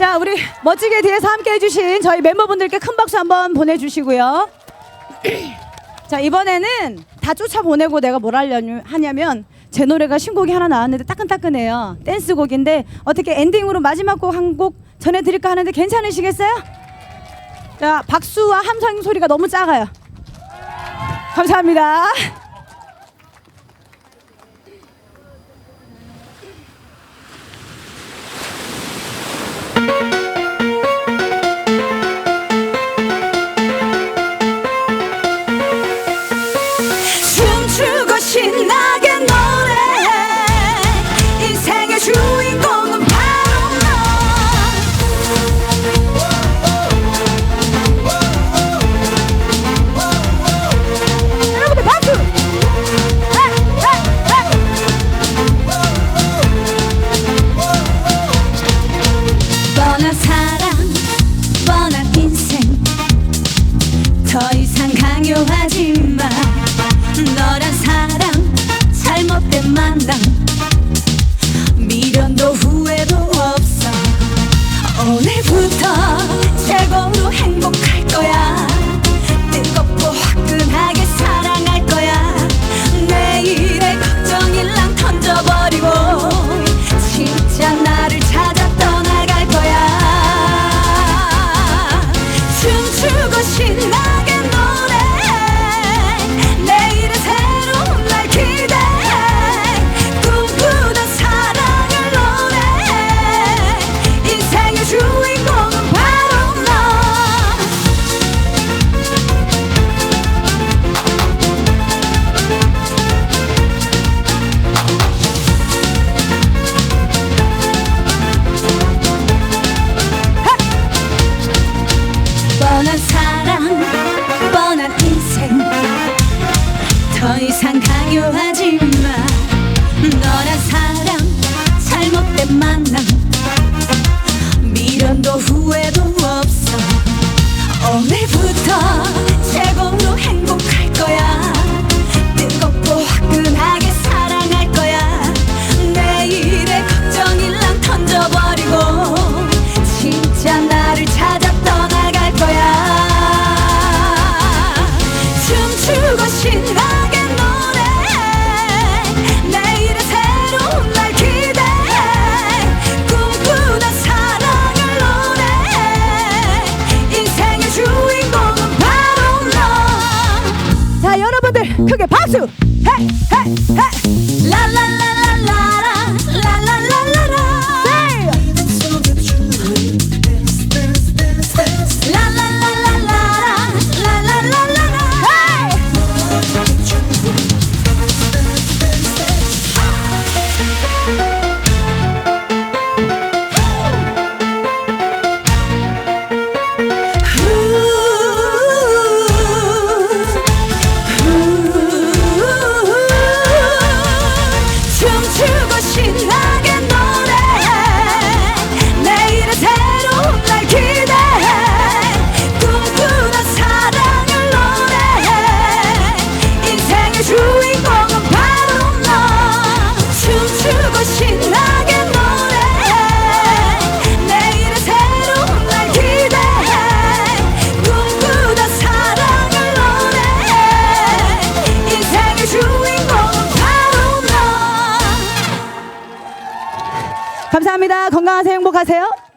자, 우리 멋지게 뒤에서 함께 해주신 저희 멤버분들께 큰 박수 한번 보내주시고요. 자, 이번에는 다 쫓아보내고 내가 뭘 하냐면 제 노래가 신곡이 하나 나왔는데 따끈따끈해요. 댄스곡인데 어떻게 엔딩으로 마지막 곡 한 곡 전해드릴까 하는데 괜찮으시겠어요? 자, 박수와 함성 소리가 너무 작아요. 감사합니다. 뻔한 사랑 뻔한 인생. 더 이상 강요하지 마 너란 사람 잘못된 만남. 미련도 후회도 없어. 오늘부터 최고로 행복할 거야 주인공은 바로 너 뻔한 사랑 뻔한 인생. 더 이상 강요하지 마. 너란 사람 잘못된 만남 미련 hey, hey, hey. La la la. la. 감사합니다. 건강하세요. 행복하세요